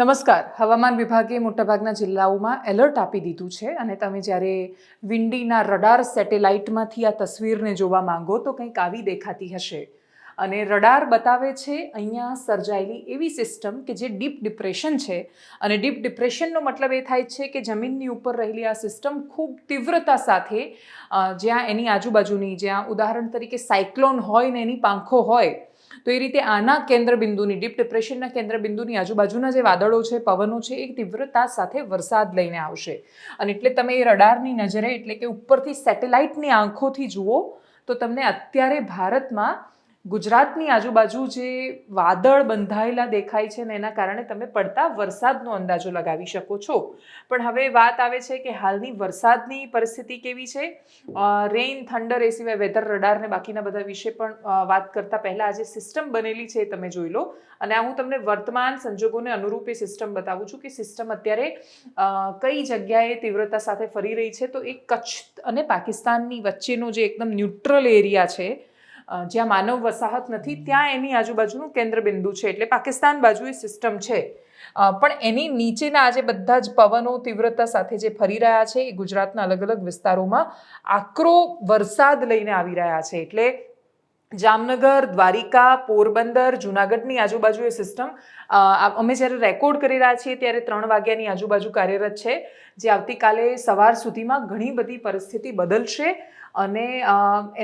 નમસ્કાર. હવામાન વિભાગે મોટાભાગના જિલ્લાઓમાં એલર્ટ આપી દીધું છે અને તમે જ્યારે વિંડીના રડાર સેટેલાઇટમાંથી આ તસવીરને જોવા માંગો તો કંઈક આવી દેખાતી હશે. અને રડાર બતાવે છે અહીંયા સર્જાયેલી એવી સિસ્ટમ કે જે ડીપ ડિપ્રેશન છે. અને ડીપ ડિપ્રેશનનો મતલબ એ થાય છે કે જમીનની ઉપર રહેલી આ સિસ્ટમ ખૂબ તીવ્રતા સાથે જ્યાં એની આજુબાજુની જ્યાં ઉદાહરણ તરીકે સાયક્લોન હોય ને એની પાંખો હોય તો એ રીતે આના કેન્દ્રબિંદુની, ડીપ ડિપ્રેશનના કેન્દ્રબિંદુની આજુબાજુના જે વાદળો છે, પવનો છે એ તીવ્રતા સાથે વરસાદ લઈને આવશે. અને એટલે તમે એ રડારની નજરે, એટલે કે ઉપરથી સેટેલાઇટની આંખોથી જુઓ, તો તમને અત્યારે ભારતમાં ગુજરાતની આજુબાજુ જે વાદળ બંધાયેલા દેખાય છે ને એના કારણે તમે પડતા વરસાદનો અંદાજો લગાવી શકો છો. પણ હવે વાત આવે છે કે હાલની વરસાદની પરિસ્થિતિ કેવી છે? રેઇન થંડર એ સિવાય વેધર રડારને બાકીના બધા વિશે પણ વાત કરતા પહેલાં આજે સિસ્ટમ બનેલી છે એ તમે જોઈ લો. અને હું તમને વર્તમાન સંજોગોને અનુરૂપ એ સિસ્ટમ બતાવું છું કે સિસ્ટમ અત્યારે કઈ જગ્યાએ તીવ્રતા સાથે ફરી રહી છે? તો એ કચ્છ અને પાકિસ્તાનની વચ્ચેનો જે એકદમ ન્યુટ્રલ એરિયા છે જ્યાં માનવ વસાહત નથી, ત્યાં એની આજુબાજુનું કેન્દ્રબિંદુ છે. એટલે પાકિસ્તાન બાજુ એ સિસ્ટમ છે. પણ એની નીચેના આજે બધા જ પવનો તીવ્રતા સાથે જે ફરી રહ્યા છે, એ ગુજરાતના અલગ અલગ વિસ્તારોમાં આકરો વરસાદ લઈને આવી રહ્યા છે. એટલે જામનગર, દ્વારિકા, પોરબંદર, જુનાગઢની આજુબાજુ એ સિસ્ટમ અમે જ્યારે રેકોર્ડ કરી રહ્યા છીએ ત્યારે ત્રણ વાગ્યાની આજુબાજુ કાર્યરત છે. જે આવતીકાલે સવાર સુધીમાં ઘણી બધી પરિસ્થિતિ બદલશે. અને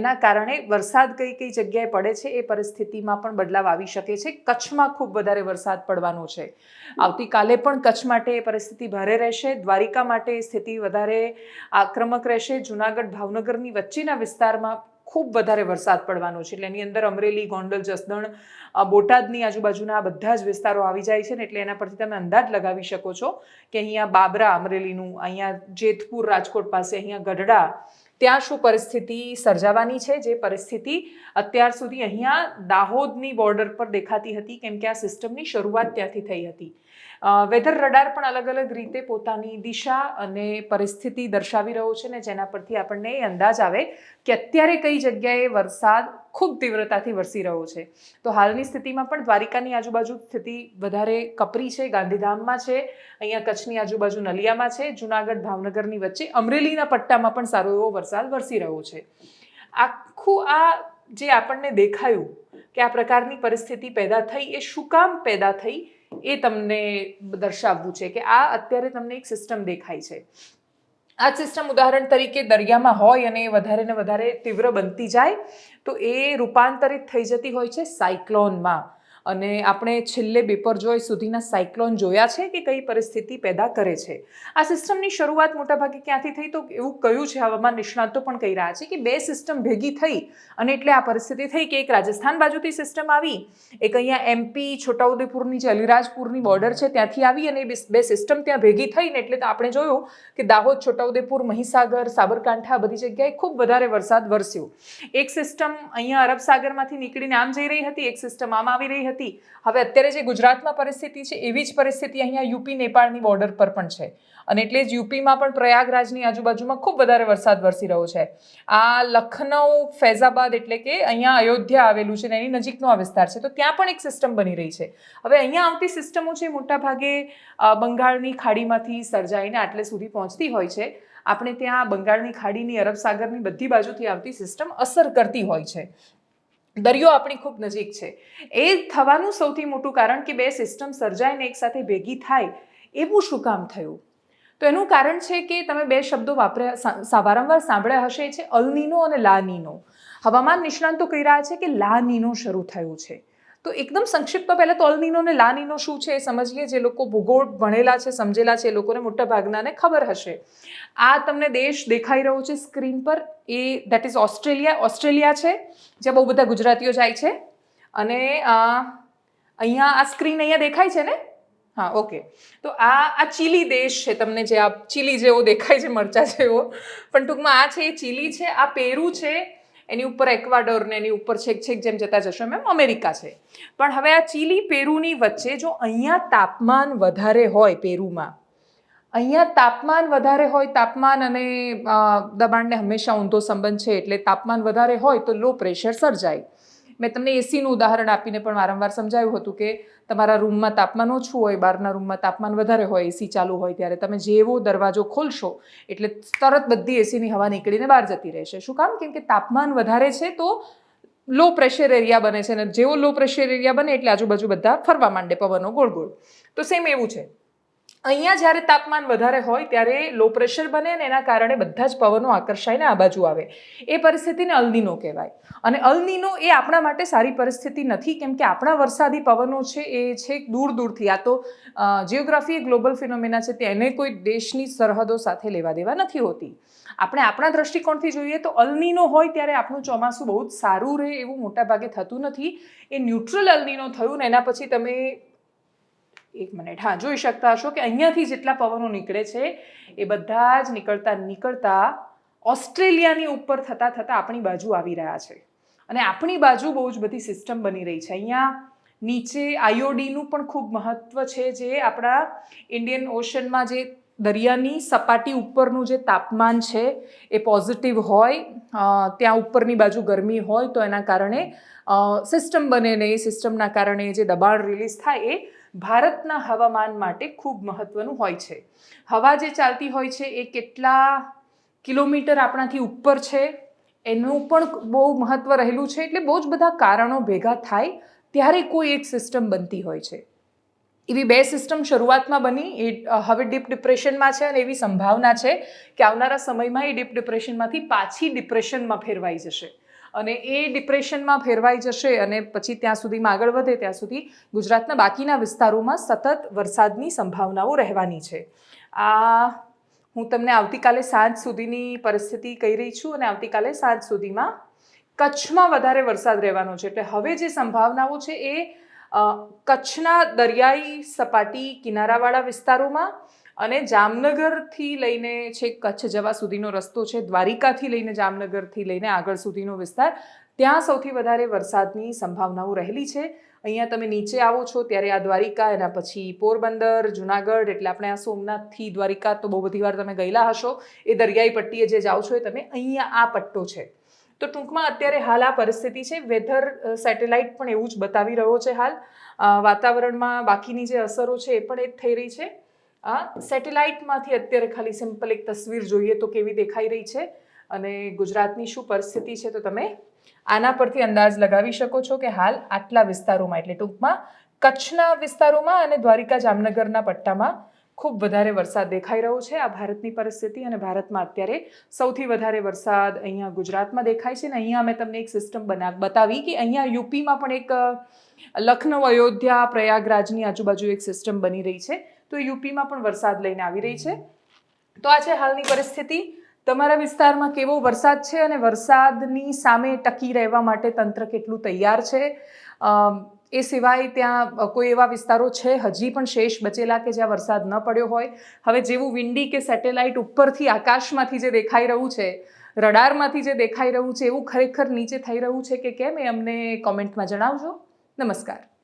એના કારણે વરસાદ કઈ કઈ જગ્યાએ પડે છે એ પરિસ્થિતિમાં પણ બદલાવ આવી શકે છે. કચ્છમાં ખૂબ વધારે વરસાદ પડવાનો છે. આવતીકાલે પણ કચ્છ માટે એ પરિસ્થિતિ ભારે રહેશે. દ્વારિકા માટે સ્થિતિ વધારે આક્રમક રહેશે. જુનાગઢ, ભાવનગરની વચ્ચેના વિસ્તારમાં ખૂબ વધારે વરસાદ પડવાનો છે. એટલે એની અંદર અમરેલી, ગોંડલ, જસદણ બોટાદની આજુબાજુના આ બધા જ વિસ્તારો આવી જાય છે ને એટલે એના પરથી તમે અંદાજ લગાવી શકો છો કે અહીંયા બાબરા અમરેલીનું, અહીંયા જેતપુર રાજકોટ પાસે, અહીંયા ગઢડા ત્યાં શું પરિસ્થિતિ સર્જાવાની છે? જે પરિસ્થિતિ અત્યાર સુધી અહીંયા દાહોદની બોર્ડર પર દેખાતી હતી, કેમ કે આ સિસ્ટમની શરૂઆત ત્યાંથી થઈ હતી. વેધર રડાર પણ અલગ અલગ રીતે પોતાની દિશા અને પરિસ્થિતિ દર્શાવી રહ્યો છે ને જેના પરથી આપણને એ અંદાજ આવે કે અત્યારે કઈ જગ્યાએ વરસાદ ખૂબ તીવ્રતાથી વરસી રહ્યો છે. તો હાલની સ્થિતિમાં પણ દ્વારિકાની આજુબાજુ સ્થિતિ વધારે કપરી છે, ગાંધીધામમાં છે, અહીંયા કચ્છની આજુબાજુ નલિયામાં છે, જુનાગઢ, ભાવનગરની વચ્ચે, અમરેલીના પટ્ટામાં પણ સારો એવો વરસાદ વરસી રહ્યો છે. આખું આ જે આપણને દેખાયું કે આ પ્રકારની પરિસ્થિતિ પેદા થઈ, એ શું કામ પેદા થઈ એ તમને દર્શાવવું છે કે આ અત્યારે તમને એક સિસ્ટમ દેખાય છે. આ સિસ્ટમ ઉદાહરણ તરીકે દરિયામાં હોય અને એ વધારે ને વધારે તીવ્ર બનતી જાય, તો એ રૂપાંતરિત થઈ જતી હોય છે સાયક્લોનમાં. અને આપણે છેલ્લે બેપરજોય સુધીના સાયક્લોન જોયા છે કે કઈ પરિસ્થિતિ પેદા કરે છે? આ સિસ્ટમની શરૂઆત મોટાભાગે ક્યાંથી થઈ તો એવું કહ્યું છે? હવામાન નિષ્ણાતો પણ કહી રહ્યા છે કે બે સિસ્ટમ ભેગી થઈ અને એટલે આ પરિસ્થિતિ થઈ કે એક રાજસ્થાન બાજુથી સિસ્ટમ આવી, એક અહીંયા એમપી છોટાઉદેપુરની જે અલીરાજપુરની બોર્ડર છે ત્યાંથી આવી અને બે- સિસ્ટમ ત્યાં ભેગી થઈને એટલે તો આપણે જોયું કે દાહોદ, છોટાઉદેપુર, મહીસાગર, સાબરકાંઠા બધી જગ્યાએ ખૂબ વધારે વરસાદ વરસ્યો. એક સિસ્ટમ અહીંયા અરબ સાગરમાંથી નીકળીને આમ જઈ રહી હતી, એક સિસ્ટમ આમ આવી રહી હતી. હવે અત્યારે જે ગુજરાતમાં પરિસ્થિતિ છે, એવી જ પરિસ્થિતિ અહીંયા યુપી, નેપાળની બોર્ડર પર પણ છે. અને એટલે જ યુપીમાં પણ પ્રયાગરાજની આજુબાજુમાં ખૂબ વધારે વરસાદ વરસી રહ્યો છે. આ લખનઉ, ફૈઝાબાદ એટલે કે અહીંયા અયોધ્યા આવેલું છે ને એની નજીકનો આ વિસ્તાર છે. તો ત્યાં પણ એક સિસ્ટમ બની રહી છે. હવે અહીંયા આવતી સિસ્ટમો છે મોટાભાગે બંગાળની ખાડીમાંથી સર્જાઈને આટલે સુધી પહોંચતી હોય છે. આપણે ત્યાં બંગાળની ખાડીની, અરબ સાગરની બધી બાજુથી આવતી સિસ્ટમ અસર કરતી હોય છે. દરિયો આપણી ખૂબ નજીક છે. એ થવાનું સૌથી મોટું કારણ કે બે સિસ્ટમ સર્જાઈને એકસાથે ભેગી થાય એવું શું કામ થયું? તો એનું કારણ છે કે તમે બે શબ્દો વાપર્યા વારંવાર સાંભળ્યા હશે છે અલનીનો અને લાનીનો હવામાન નિષ્ણાંતો કહી રહ્યા છે કે લાનીનો શરૂ થયું છે. તો એકદમ સંક્ષિપ્ત પહેલાં તોલનીનો અને લાનીનો શું છે એ સમજીએ. જે લોકો ભૂગોળ ભણેલા છે, સમજેલા છે, એ લોકોને મોટા ભાગનાને ખબર હશે. આ તમને દેશ દેખાઈ રહ્યો છે સ્ક્રીન પર. એ દેટ ઇઝ ઓસ્ટ્રેલિયા. ઓસ્ટ્રેલિયા છે, જ્યાં બહુ બધા ગુજરાતીઓ જાય છે. અને અહીંયા આ સ્ક્રીન અહીંયા દેખાય છે ને? હા, ઓકે. તો આ આ ચીલી દેશ છે તમને જે આ ચીલી જેવો દેખાય છે, મરચા જેવો. પણ ટૂંકમાં આ છે એ ચીલી છે, આ પેરુ છે એની ઉપર એક્વાડોર ને એની ઉપર છેક છેક જેમ જતા જશો એમ અમેરિકા છે. પણ હવે આ ચીલી પેરુની વચ્ચે જો અહીંયા તાપમાન વધારે હોય પેરુમાં, અહીંયા તાપમાન વધારે હોય, તાપમાન અને દબાણને હંમેશા ઊંધો સંબંધ છે એટલે તાપમાન વધારે હોય તો લો પ્રેશર સર્જાય. મેં તમને એસીનું ઉદાહરણ આપીને પણ વારંવાર સમજાવ્યું હતું કે તમારા રૂમમાં તાપમાન ઓછું હોય, બહારના રૂમમાં તાપમાન વધારે હોય, એસી ચાલુ હોય ત્યારે તમે જેવો દરવાજો ખોલશો એટલે તરત બધી એસીની હવા નીકળીને બહાર જતી રહેશે. શું કામ? કેમ કે તાપમાન વધારે છે તો લો પ્રેશર એરિયા બને છે અને જેવો લો પ્રેશર એરિયા બને એટલે આજુબાજુ બધા ફરવા માંડે પવનો ગોળ ગોળ તો સેમ એવું છે. અહીંયા જ્યારે તાપમાન વધારે હોય ત્યારે લો પ્રેશર બને ને એના કારણે બધા જ પવનો આકર્ષાઈને આ બાજુ આવે. એ પરિસ્થિતિને અલનીનો કહેવાય. અને અલનીનો એ આપણા માટે સારી પરિસ્થિતિ નથી, કેમ કે આપણા વરસાદી પવનો છે એ છે દૂર દૂરથી. આ તો જિયોગ્રાફી એ ગ્લોબલ ફિનોમિના છે તેને કોઈ દેશની સરહદો સાથે લેવા દેવા નથી હોતી. આપણે આપણા દ્રષ્ટિકોણથી જોઈએ તો અલનીનો હોય ત્યારે આપણું ચોમાસું બહુ જ સારું રહે એવું મોટાભાગે થતું નથી. એ ન્યુટ્રલ અલનીનો થયું ને એના પછી તમે એક મિનિટ. હા, જોઈ શકતા હશો કે અહીંયાથી જેટલા પવનો નીકળે છે, એ બધા જ નીકળતા નીકળતા ઓસ્ટ્રેલિયાની ઉપર થતાં થતાં આપણી બાજુ આવી રહ્યા છે. અને આપણી બાજુ બહુ જ બધી સિસ્ટમ બની રહી છે. અહીંયા નીચે આઈઓડીનું પણ ખૂબ મહત્ત્વ છે, જે આપણા ઇન્ડિયન ઓશનમાં જે દરિયાની સપાટી ઉપરનું જે તાપમાન છે એ પોઝિટિવ હોય ત્યાં ઉપરની બાજુ ગરમી હોય તો એના કારણે સિસ્ટમ બને ને એ સિસ્ટમના કારણે જે દબાણ રિલીઝ થાય એ ભારતના હવામાન માટે ખૂબ મહત્ત્વનું હોય છે. હવા જે ચાલતી હોય છે એ કેટલા કિલોમીટર આપણાથી ઉપર છે એનું પણ બહુ મહત્ત્વ રહેલું છે એટલે બહુ જ બધા કારણો ભેગા થાય ત્યારે કોઈ એક સિસ્ટમ બનતી હોય છે. એવી બે સિસ્ટમ શરૂઆતમાં બની. એ હવે ડીપ ડિપ્રેશનમાં છે અને એવી સંભાવના છે કે આવનારા સમયમાં એ ડીપ ડિપ્રેશનમાંથી પાછી ડિપ્રેશનમાં ફેરવાઈ જશે. અને એ ડિપ્રેશનમાં ફેરવાઈ જશે અને પછી ત્યાં સુધીમાં આગળ વધે, ત્યાં સુધી ગુજરાતના બાકીના વિસ્તારોમાં સતત વરસાદની સંભાવનાઓ રહેવાની છે. આ, હું તમને આવતીકાલે સાંજ સુધીની પરિસ્થિતિ કહી રહી છું અને આવતીકાલે સાંજ સુધીમાં કચ્છમાં વધારે વરસાદ રહેવાનો છે. એટલે હવે જે સંભાવનાઓ છે એ કચ્છના દરિયાઈ સપાટી કિનારાવાળા વિસ્તારોમાં અને જામનગરથી લઈને છે કચ્છ જવા સુધીનો રસ્તો છે, દ્વારિકાથી લઈને જામનગરથી લઈને આગળ સુધીનો વિસ્તાર, ત્યાં સૌથી વધારે વરસાદની સંભાવનાઓ રહેલી છે. અહીંયા તમે નીચે આવો છો ત્યારે આ દ્વારિકા, એના પછી પોરબંદર, જુનાગઢ, એટલે આપણે આ સોમનાથથી દ્વારિકા તો બહુ બધી વાર તમે ગયેલા હશો, એ દરિયાઈ પટ્ટીએ જે જાઓ છો એ તમે અહીંયા આ પટ્ટો છે. તો ટૂંકમાં અત્યારે હાલ આ પરિસ્થિતિ છે. વેધર સેટેલાઇટ પણ એવું જ બતાવી રહ્યો છે હાલ. વાતાવરણમાં બાકીની જે અસરો છે એ પણ એ જ થઈ રહી છે. આ સેટેલાઇટમાંથી અત્યારે ખાલી સિમ્પલ એક તસવીર જોઈએ તો કેવી દેખાઈ રહી છે અને ગુજરાતની શું પરિસ્થિતિ છે તો તમે આના પરથી અંદાજ લગાવી શકો છો કે હાલ આટલા વિસ્તારોમાં, એટલે ટૂંકમાં કચ્છના વિસ્તારોમાં અને દ્વારિકા જામનગરના પટ્ટામાં ખૂબ વધારે વરસાદ દેખાઈ રહ્યો છે. આ ભારતની પરિસ્થિતિ અને ભારતમાં અત્યારે સૌથી વધારે વરસાદ અહીંયા ગુજરાતમાં દેખાય છે ને અહીંયા મેં તમને એક સિસ્ટમ બના, બતાવી કે અહીંયા યુપીમાં પણ એક લખનઉ અયોધ્યા, પ્રયાગરાજની આજુબાજુ એક સિસ્ટમ બની રહી છે. તો યુપીમાં પણ વરસાદ લઈને આવી રહી છે. તો આ છે હાલની પરિસ્થિતિ. તમારા વિસ્તારમાં કેવો વરસાદ છે અને વરસાદની સામે ટકી રહેવા માટે તંત્ર કેટલું તૈયાર છે? એ સિવાય ત્યાં કોઈ એવા વિસ્તારો છે? હજી પણ શેષ બચેલા કે જ્યાં વરસાદ ન પડ્યો હોય? હવે જેવું વિંડી કે સેટેલાઇટ ઉપરથી આકાશમાંથી જે દેખાઈ રહ્યું છે, રડારમાંથી જે દેખાઈ રહ્યું છે, એવું ખરેખર નીચે થઈ રહ્યું છે કે કેમ? એ અમને કોમેન્ટમાં જણાવજો. નમસ્કાર.